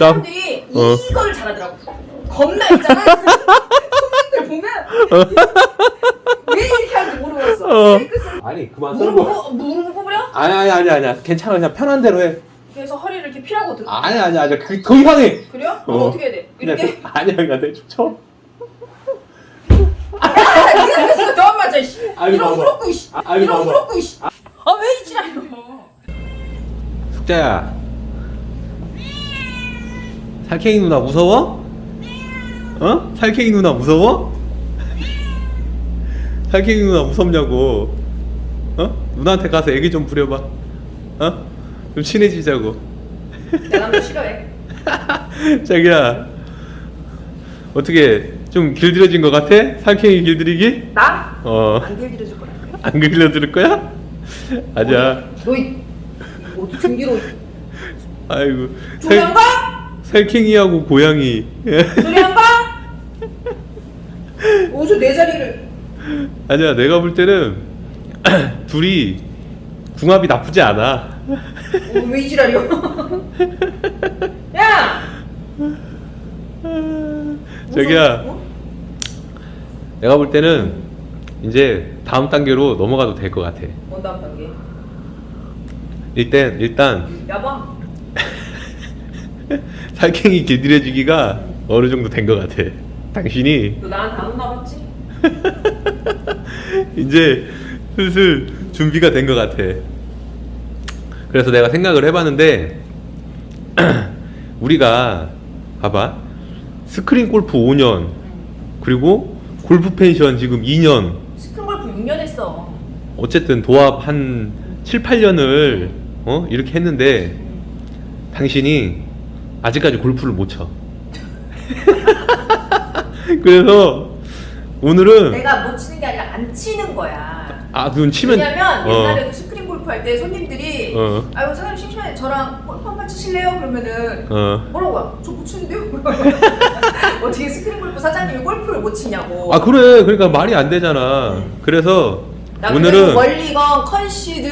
사람들이 어. 이걸 잘하더라고. 겁나 있잖아. 손님들 보면 왜 이렇게 하는지 모르겠어. 어. 핑크색 아니 그만 무릎 무릎을 굽으려? 아니 아니 아니 아니야 괜찮아 그냥 편한 대로 해 그래서 허리를 이렇게 피라고 들어. 아니 아니 아니 그, 더 이상해 그래요? 어. 어. 어떻게 해야 돼? 그냥 이렇게? 아니야 그냥 대충 쳐 네가 그래서 더 맞아. 씨. 아니, 이런 봐봐. 후럽구 씨. 아, 아니, 이런 봐봐. 후럽구 씨. 아왜 이지랄이야? 숙자야 살쾡이 누나 무서워? 어? 살쾡이 누나 무서워? 살쾡이 누나 무섭냐고 어? 누나한테 가서 애기 좀 부려봐 어? 좀 친해지자고 내 남자 싫어해. 자기야 어떻게 좀 길들여진 것 같아? 살쾡이 길들이기? 나? 어. 안 길들여줄 거야. 안 길들여줄 거야? 아니야 너희 어디 등기로 아이고 조리 안 가? 살쾡이하고 고양이 조리 안 가? 어디서 내 자리를 아니야 내가 볼 때는 둘이 궁합이 나쁘지 않아 어, 왜 이지랄이야? 야! 저기야 어? 내가 볼 때는 이제 다음 단계로 넘어가도 될 것 같아 뭔 다음 단계? 일단 일단 야봐. 살쾡이 길들여지기가 어느 정도 된 것 같아 당신이 너 나한테 안 혼나봤지? 이제 슬슬 준비가 된 것 같아. 그래서 내가 생각을 해봤는데 우리가 봐봐 스크린 골프 5년 그리고 골프 펜션 지금 2년 스크골프 6년 했어. 어쨌든 도합 한 7, 8년을 어? 이렇게 했는데 당신이 아직까지 골프를 못 쳐. 그래서 오늘은 내가 못 치는 게 아니라 안 치는 거야. 아 그건 치면 왜냐면 어. 옛날에도 스크린 골프 할 때 손님들이 어. 아유 사장님 심심해 저랑 골프 한번 치실래요? 그러면은 어. 뭐라고요? 저 못 치는데요? 어떻게 스크린 골프 사장님이 골프를 못 치냐고. 아 그래 그러니까 말이 안 되잖아 그래서 나 오늘은 멀리건 컨시드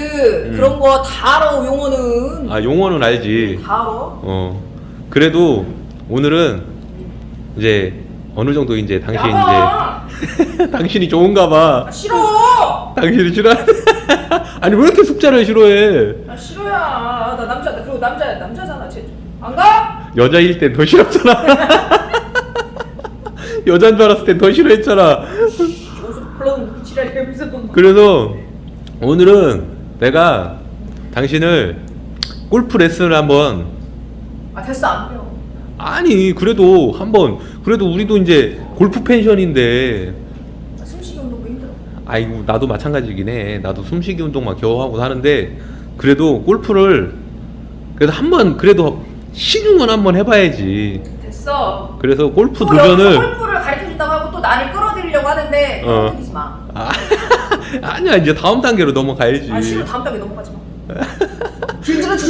음. 그런 거 다 알아 용어는 아 용어는 알지 다 알아. 어 그래도 오늘은 이제 어느 정도 이제 당신 야봐. 이제 당신이 좋은가 봐 아, 싫어. 당신이 싫어 아니 왜 이렇게 숙자를 싫어해 나 싫어야. 나 남자 나 그리고 남자 남자잖아. 쟤 안 가? 여자일 땐 더 싫었잖아 여잔 줄 알았을 땐 더 싫어했잖아 어디서 불러놓은 지랄이야 무슨 그래서 오늘은 내가 당신을 골프 레슨을 한번 아 됐어 안 배워. 아니 그래도 한번 그래도 우리도 이제 골프 펜션인데 나 숨쉬기 운동 힘들어. 아이고 나도 마찬가지긴 해 나도 숨쉬기 운동만 겨우 하고 하는데 그래도 골프를 그래도 한번 그래도 신용은 한번 해봐야지 됐어. 그래서 골프 또 여기서 도전을 골프를 가르쳐 준다고 하고 또 나를 끌어들이려고 하는데 어. 끌어들이지 마. 아, 아니야 이제 다음 단계로 넘어가야지 아 싫어 다음 단계 넘어가지 마.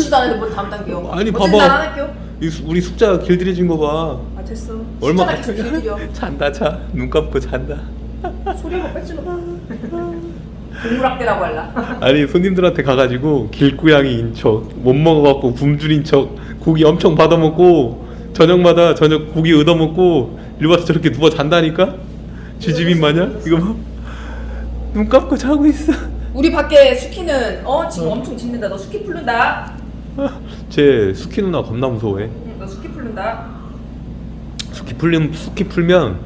길들여 주지도 않는데 뭘 다음 단계요? 아니, 어쨌든 봐봐. 난안 할게요. 이 수- 우리 숙자 길들여진 거 봐 아 됐어. 얼마 나 계속 길들여. 잔다 자 눈 감고 잔다 소리 한번 뺏지마. 동물학대라고 할라. 아니 손님들한테 가가지고 길고양이인 척 못 먹어갖고 굶주린 척 고기 엄청 받아먹고 저녁마다 저녁 고기 얻어먹고 일 와서 저렇게 누워 잔다니까 쥐집인 마냥 이거 봐 눈 감고 자고 있어 우리 밖에 수키는 어 지금 엄청 짖는다. 너 수키 풀른다. 제 수키 누나 겁나 무서워해 응, 너 수키 풀른다. 수키 풀면 수키 풀면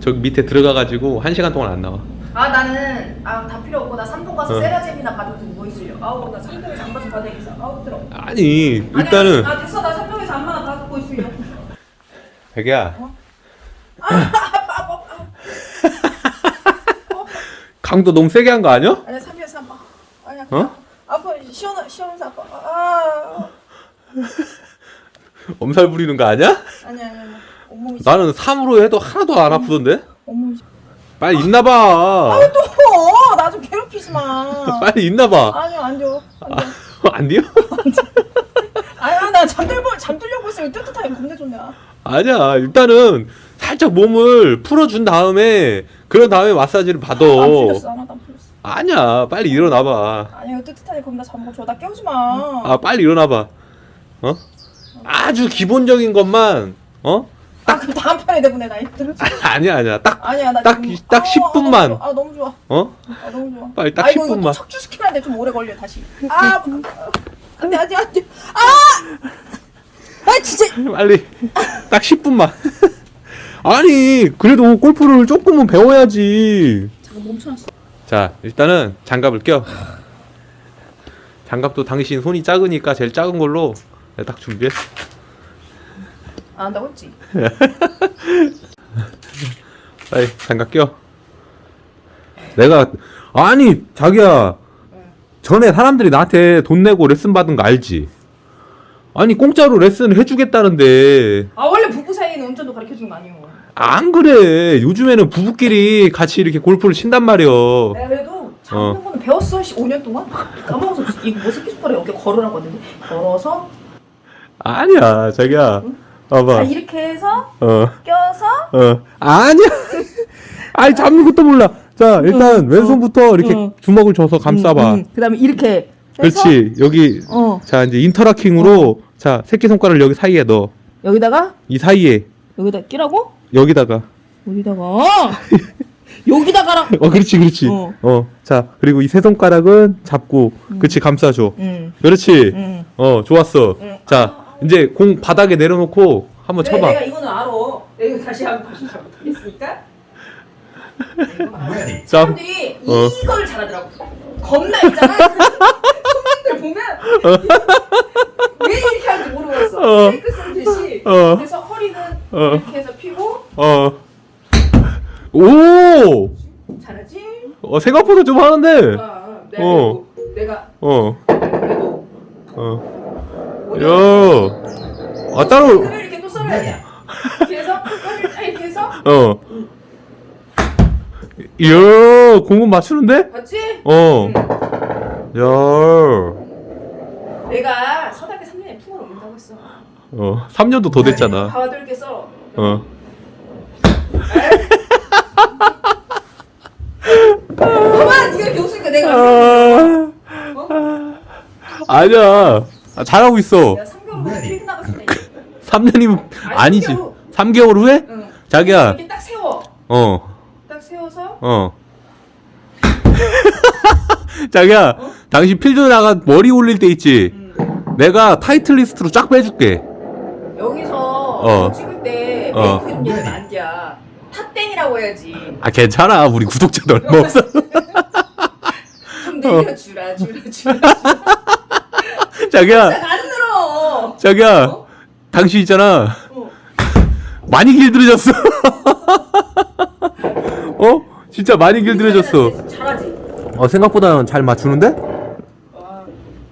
저기 밑에 들어가 가지고 한 시간 동안 안 나와 아 나는 아 다 필요 없고 나 삼동 가서 어. 세라젬이나 받으면서 누워 있으려. 아우 나 삼동에서 안 받으면 받아야겠어. 아우 힘들어. 아니 일단은 아니야, 아 됐어 나 삼동에서 안마나 받고 있으려. 백이야 어? 강도 너무 세게 한 거 아니야? 아니야 삼이야 삼. 아, 아니야. 어? 아파 시원하 시원해서 아파. 아 엄살 부리는 거 아니야? 아니야 아니야 아니야. 온몸이 나는 3으로 해도 하나도 안 아프던데? 온몸이. 빨리 있나봐 또나 좀 괴롭히지 마. 빨리 있나 봐 아니야 안 줘. 안 줘. 안 돼요? 아니야 나 잠들고 잠들려고 했어요. 뜨뜻하게 겁내 좋냐. 아니야 일단은 살짝 몸을 풀어준 다음에 그런 다음에 마사지를 받아 안 풀렸어 하나도 안 풀렸어. 아니야 빨리 일어나봐 아니야 뜨뜻하게 겁나 잠고 줘. 나 깨우지 마. 아 빨리 일어나봐 어? 아, 아주 기본적인 것만 어? 아 그럼 다음 편에 내보내 나 힘들어. 아니야 아니야 딱 아니야 나 딱 지금- 이- 딱 아, 10분만. 아 너무 좋아. 어? 아 너무 좋아. 빨리 딱 아, 이거, 이거 10분만. 또 척추시키는데 좀 오래 걸려 다시. 아 안돼 안돼 안돼. 아! 아 진짜. 빨리 딱 10분만. 아니 그래도 골프를 조금은 배워야지. 잠깐 멈춰놨어. 자 일단은 장갑을 껴. 장갑도 당신 손이 작으니까 제일 작은 걸로 내가 딱 준비했어. 안 한다고 했지. 빨리 장갑 껴. 내가 아니 자기야 전에 사람들이 나한테 돈 내고 레슨 받은 거 알지? 아니 공짜로 레슨 해주겠다는데 아 원래 부부 사이에는 운전도 가르쳐 주는 거 아니에요. 안 그래. 요즘에는 부부끼리 같이 이렇게 골프를 친단 말이야 내가 그래도 어. 잡는 거는 배웠어. 5년 동안? 까먹어서 이거 뭐 새끼 손가락 여기 걸으라고 했는데. 걸어서. 아니야 자기야. 자 봐봐. 이렇게 해서 어. 껴서? 어. 아니야. 아니 잡는 것도 몰라. 자 일단 왼손부터 이렇게 응. 주먹을 줘서 감싸봐. 그다음에 이렇게 해서 그렇지. 여기 어. 자 이제 인터라킹으로 자 새끼손가락을 여기 사이에 넣어. 여기다가? 이 사이에 여기다 끼라고 여기다가 여기다가 여기다가랑 어 그렇지 그렇지 어. 어 자 그리고 이 세 손가락은 잡고 그렇지 감싸줘 응 그렇지 응. 어 좋았어 응. 자 이제 공 바닥에 내려놓고 한번 네, 쳐봐 내가 이거는 알아. 내가 다시 한번 다시 잘못하겠습니까? 자 사람들이 어. 이걸 잘하더라고. 겁나 있잖아. 손님들 보면 왜 이렇게 하는지 모르겠어. 어. 어. 그래서 허리는 어. 이렇게 해서 펴고 어. 오! 잘하지. 어, 생각보다 좀 하는데. 아, 내가 어. 내가 어. 그래도 어. 오늘 야. 아, 따로. 그걸 이렇게 또 썰어야 돼. 이렇게 해서 허리를 딱 이렇게 해서 어. 이야, 공은 맞추는데? 봤지? 어. 응. 야. 내가 서당에 3년에 풍을 올린다고 했어. 어. 3년도 더 됐잖아. 이렇게 썰어. 어. 봐봐, 네가 이렇게 웃으니까 내가 아. 어? 아니야. 아, 잘하고 있어. 내가 3개월 후에 필드 나갔을 때 3년이면 아니, 아니지. 3개월. 3개월 후에? 응. 자기야. 이렇게 딱 세워. 어. 어. 자기야, 당신 필드 나가 머리 올릴 때 있지? 음. 내가 타이틀 리스트로 쫙 빼줄게. 여기서 어. 찍을 때 어. 메이크 안 돼. 팥땡이라고 해야지. 아, 괜찮아. 우리 구독자도 얼마 없어. 좀 늘려주라, 주라, 주라. 자기야, 안 늘어. 자기야, 어? 당신 있잖아. 어. 많이 길들여졌어. 어? 진짜 많이 길들여졌어. 잘하지. 어, 생각보다 잘 맞추는데? 와.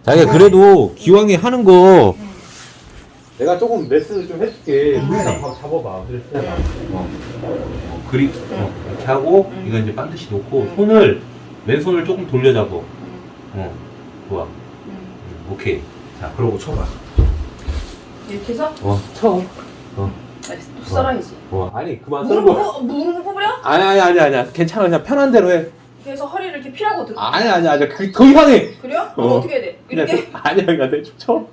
자기야, 그래도 기왕에 하는 거. 내가 조금 레슨을 좀 해줄게. 딱 잡아봐. 그랬어. 어. 어, 그리, 어, 이렇게 하고, 음. 이거 이제 반드시 놓고, 손을, 왼손을 조금 돌려 잡고. 어, 좋아. 음. 음, 오케이. 자, 그러고 쳐봐. 이렇게 해서 어, 쳐. 어, 알겠어. 또 썰어야지. 어. 아니, 그만 쓰는 거. 무릎 무릎 뽑으려? 아니, 아니, 아니, 아니야. 괜찮아. 그냥 편한 대로 해. 그래서 허리를 이렇게 피라고 들. 아니, 아니, 아니. 그, 더 이상해. 그래요? 어. 어. 어떻게 해야 돼? 그냥, 이렇게. 아니야, 그냥 대충 쳐.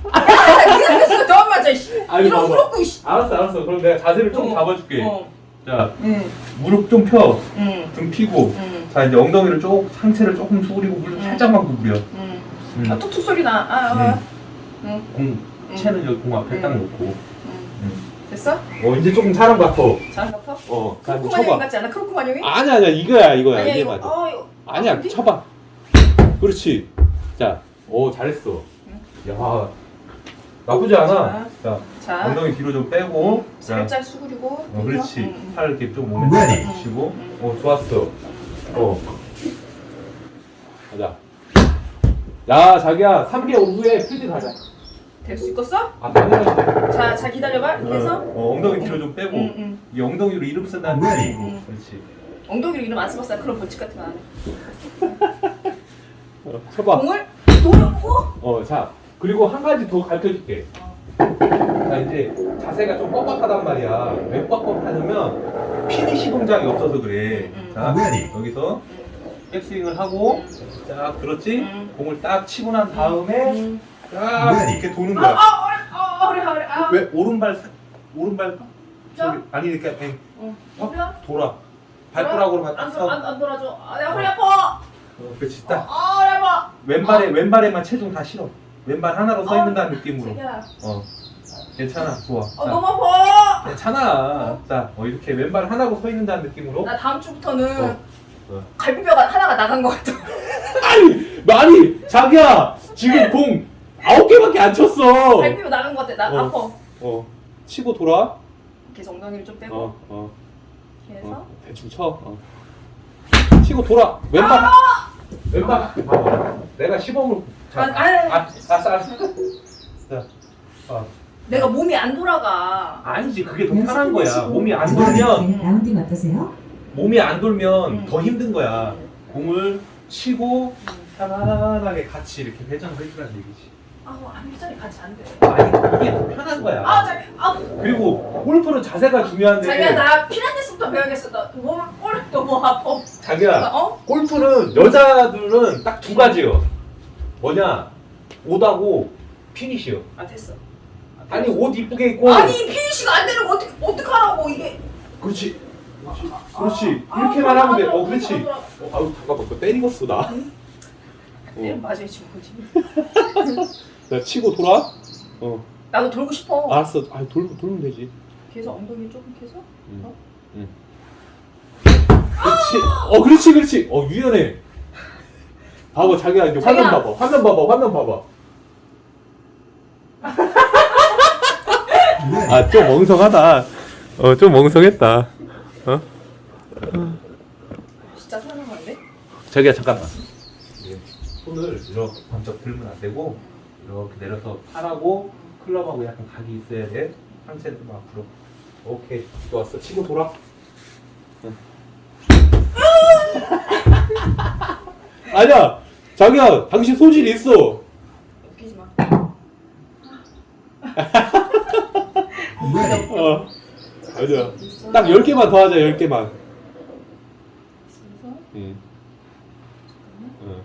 그래서 너 맞아. 씨. 아니, 이런 봐봐. 씨. 알았어, 알았어. 그럼 내가 자세를 좀 어. 잡아줄게. 어. 자, 응. 무릎 좀 펴. 응. 등 피고. 응. 자, 이제 엉덩이를 쭉, 상체를 조금 수그리고 물 음. 살짝만 구부려. 응. 음. 아 툭툭 소리 나. 아, 아. 응. 공, 음. 채는 여기 공 앞에 음. 딱 놓고. 응. 음. 됐어? 어, 이제 조금 사람 같아. 잘 잡혀? 어, 자, 이제 크로코 마녀 쳐봐. 같지 않아? 크로코 마녀이? 아니야, 아니야. 이거야, 이거야. 아니야 이게 이거. 맞아. 어, 이거. 아니야, 어디? 쳐봐. 그렇지. 자, 오, 잘했어. 야, 나쁘지 않아. 자, 자. 엉덩이 뒤로 좀 빼고. 자, 살짝 수그리고. 어, 그렇지. 응, 응. 팔 이렇게 좀 몸에. 붙이고. 음. 어, 좋았어. 어. 가자. 야, 자기야, 3개월 후에 필드 가자. 될 수 있겠어? 아, 당연하지. 자, 자 기다려봐. 이렇게 해서. 어, 엉덩이 뒤로 좀 빼고. 응, 응. 이 엉덩이로 이름 쓴다는 Ready. 뜻이고. 응. 그렇지. 엉덩이로 이름 안 써봤어. 그런 벌칙 같은 거 안 해. 어, 쳐봐. 공을 노려보고. 어, 자, 그리고 한 가지 더 가르쳐 줄게. 자, 이제 자세가 좀 뻣뻣하단 말이야. 왜 뻣뻣하냐면 피니시 동작이 없어서 그래. 자. 여기서 백스윙을 하고 쫙 들었지? 음. 공을 딱 치고 난 다음에 음. 아 이렇게 도는 아, 거야 아, 어려, 아, 어려, 어려. 아, 왜 오른발 사- 오른발 자. 저기 아니 이렇게 그냥 어. 확 어려? 돌아 발가락으로만 딱 안, 서. 안, 안 돌아줘. 아, 내가 허리 아파. 어, 그렇지 딱 아, 허리 아파. 왼발에 왼발에만 체중 다 실어 왼발 하나로 서 어, 있는다는 느낌으로 자기야. 어 괜찮아 좋아 어, 자, 너무 아파. 괜찮아 자 어, 이렇게 왼발 하나로 서 있는다는 느낌으로 나 다음 주부터는 어, 어. 갈비뼈가 하나가 나간 것 같아. 아니 많이 자기야 지금 공 아홉 개밖에 안 쳤어 갈비뼈 나간 것 같아. 나 어. 아파. 어 치고 돌아 계속 엉덩이를 좀 빼고. 어 어. 계속. 어, 대충 쳐. 어. 치고 돌아. 왼발. 왼발. 봐봐. 내가 시범을. 자, 아, 아니, 아니. 아, 알았어, 알았어. 자, 어. 내가 몸이 안 돌아가. 아니지, 그게 더 편한 거야. 몸이 안 돌면, 라운딩 어떠세요? 몸이 안 돌면 음. 더 힘든 거야. 공을 치고 편안하게 같이 이렇게 회전을 해주라는 얘기지. 아우, 안 회전이 같이 안 돼. 아니, 그게 더 편한 거야. 아, 자기, 아, 그리고 골프는 자세가 중요한데. 자기야 나 피라테스부터 배워야겠어. 나 몸, 꼴 너무 아파. 자기야. 어? 골프는 여자들은 딱 두 가지요. 뭐냐? 옷하고 피니시요. 아 됐어. 아니 옷 이쁘게 입고. 아니 피니시가 안 되는 거 어떻게 어떡하라고 이게. 그렇지. 그렇지. 그렇지. 아, 이렇게만 하면 돼. 어, 그렇지. 어, 아유 잠깐만, 너 때리겠어 나. 어. 맞아요 지금 뭐 지? 자 치고 돌아. 어. 나도 돌고 싶어. 알았어. 아 돌 돌면 되지. 계속 엉덩이 조금 계속. 응. 어? 응. 그렇지. 어, 그렇지, 그렇지. 어, 유연해. 봐봐, 자기야 이제 화면 자기야. 봐봐. 화면 봐봐. 화면 봐봐. 아, 좀 멍성하다. 어, 좀 멍성했다. 어? 진짜 사랑하는데? 자기야 잠깐만. 예, 손을 이렇게 번쩍 들면 안 되고 이렇게 내려서 팔하고 클럽하고 약간 각이 있어야 돼. 상체를 좀 앞으로. 오케이, 좋았어. 치고 돌아. 응. 아니야, 자기야, 당신 소질 있어. 웃기지 마. 어, 아니야. 딱 10개만 더 하자, 10개만. 있어서 응. 응.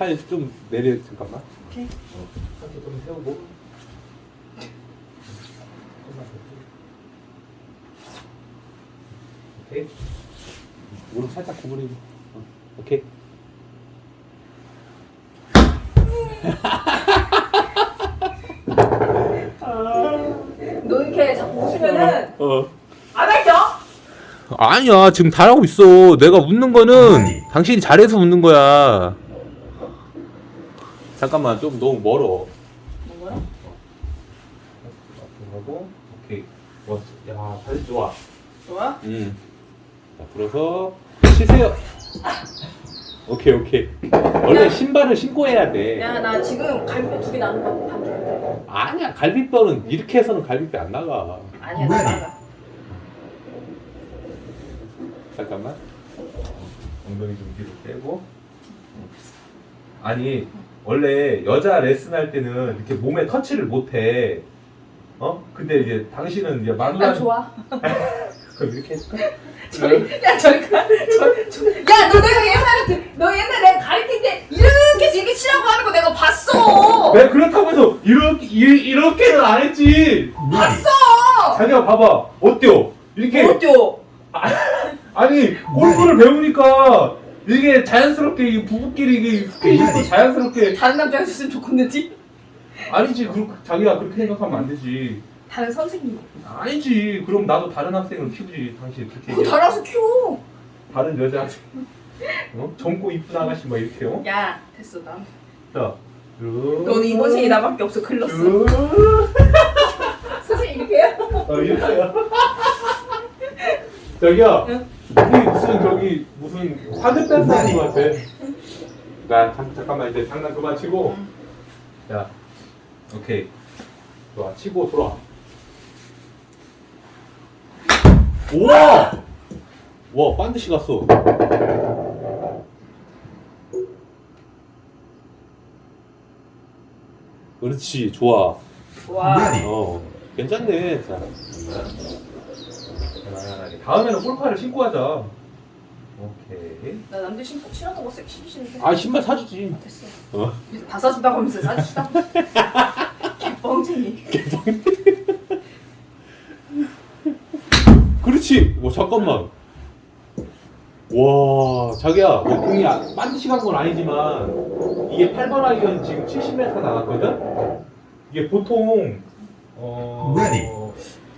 팔 좀 내려, 잠깐만. 오케이. 어, 좀 세우고. 오케이. 무릎 살짝 구부리고. 어, 오케이. 너 이렇게 자꾸 웃으면은 어. 안? 아니야, 지금 잘하고 있어. 내가 웃는 거는 당신이 잘해서 웃는 거야. 잠깐만, 좀 너무 멀어. 뭐야? 앞으로 하고, 오케이. 좋았어. 야, 다시 좋아. 좋아? 음. 자, 불어서 치세요. 오케이 오케이. 원래 야. 신발을 신고 해야 돼. 야 나 지금 갈비뼈 두개 나는 거 반죽인데. 아니야 갈비뼈는 이렇게 해서는 갈비뼈 안 나가. 아니야 나 나가. 잠깐만. 엉덩이 좀 뒤로 빼고. 아니 원래 여자 레슨 할 때는 이렇게 몸에 터치를 못 해. 어? 근데 이제 당신은 이제 난 마누라 좋아. 그럼 이렇게 해줄까? 저리 야 저리 가. 저, 저, 야너 내가 옛날에 그- 너 옛날에 내가 가르칠 때 이렇게 이렇게 치라고 하는 거 내가 봤어. 내가 그렇다고 해서 이렇게 이, 이렇게는 안 했지. 봤어. 자기가 봐봐 어때요? 이렇게 어때요? 아니 골프를 배우니까 이게 자연스럽게 이 부부끼리 이게 스킨십도 자연스럽게 다른 남자가 있으면 좋겠는지? 아니지 그 자기가 그렇게 생각하면 안 되지 다른 선생님. 아니지 그럼 나도 다른 학생을 키우지 당신 그렇게 그거 얘기해. 달아서 키워. 다른 여자 학생 어? 젊고 이쁜 아가씨 막 이렇게요 야 됐어 나. 자 너는 이번 생에 나밖에 없어 글렀어. 쭉 선생님 이렇게 해요? 어, 이렇게요 저기요 응? 우리 무슨 저기 무슨 사드 댄스 하는 것 같아 나 잠, 잠깐만 이제 장난 그만 치고 응. 자 오케이 좋아 치고 돌아 우와 와 반드시 갔어 그렇지 좋아 와. 어 괜찮네 자. 다음에는 골파를 신고 하자 어? 오케이. 나 남들 신고 신었던 거 쓰기 싫은데. 아 신발 사주지. 됐어. 어. 다 사준다고 하면서 사주시다. 개뻥쟁이. 그렇지. 뭐 잠깐만. 와 자기야 뭐 공이 아- 반드시 간 건 아니지만 이게 8번 아이언 지금 70m 나갔거든. 이게 보통 어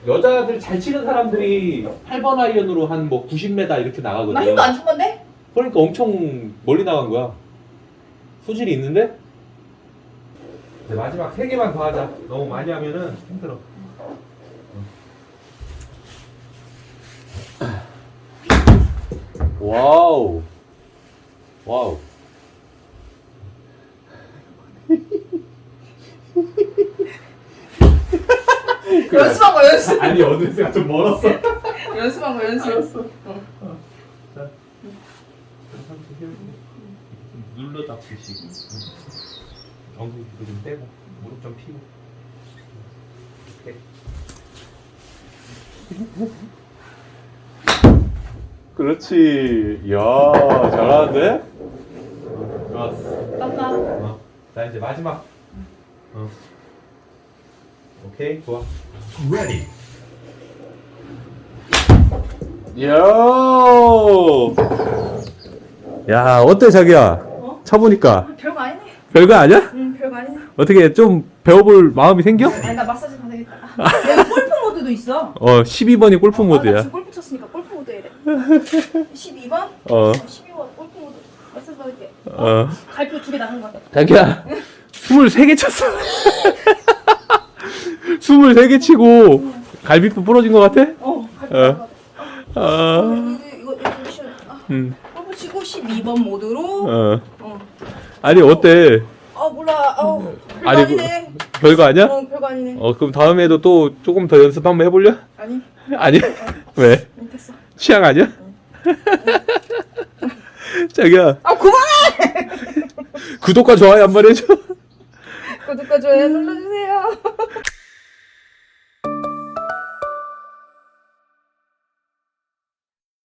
여자들 잘 치는 사람들이 8번 아이언으로 한 뭐 90m 이렇게 나가거든. 나 힘도 안 준 건데? 그러니까 엄청 멀리 나간 거야. 소질이 있는데? 이제 마지막 세 개만 더 하자. 너무 많이 하면은 힘들어. 와우. 와우. 연습한 거 연습. 아니 어느새가 좀 멀었어. 연습한 거 연습. 알았어. 어. 자. 눌러 잡듯이. 엉덩이 좀 떼고 무릎 좀 펴고. 오케이. 그렇지. 이야, 잘하는데? 좋았어. 땀나. 어. 자, 이제 마지막. 어. 오케이, 좋아. Ready. 이야. 야, 어때, 자기야? 어? 쳐보니까. 별거 아니네. 별거 아니야? 응 별거 아니네. 어떻게 좀 배워볼 마음이 생겨? 아니 나 마사지 되겠다. 여기 골프 모드도 있어. 어, 12번이 골프 아, 나 모드야. 지금 골프 쳤으니까 골프 모드 해야 돼. 12번? 어, 12번 골프 모드. 마사지 받을게. 어. 갈표 두개 나간 거 같아. 자기야, 23개 쳤어. 23개 치고 갈비뼈 부러진 것 같아? 어 어. 아, 이거 이거 이거 쉬어. 아, 음, 치고 12번 모드로. 어. 어. 아니, 어때? 아 몰라. 아우 별거 아니, 아니, 네 별거 아니야? 어 별거 아니네. 어, 그럼 다음에도 또 조금 더 연습 한번 해볼려? 아니 아니, 왜? 아니, 됐어. 취향 아니야? 자기야, 아 그만해. 구독과 좋아요 한 번 해줘. 구독과 좋아요 눌러주세요.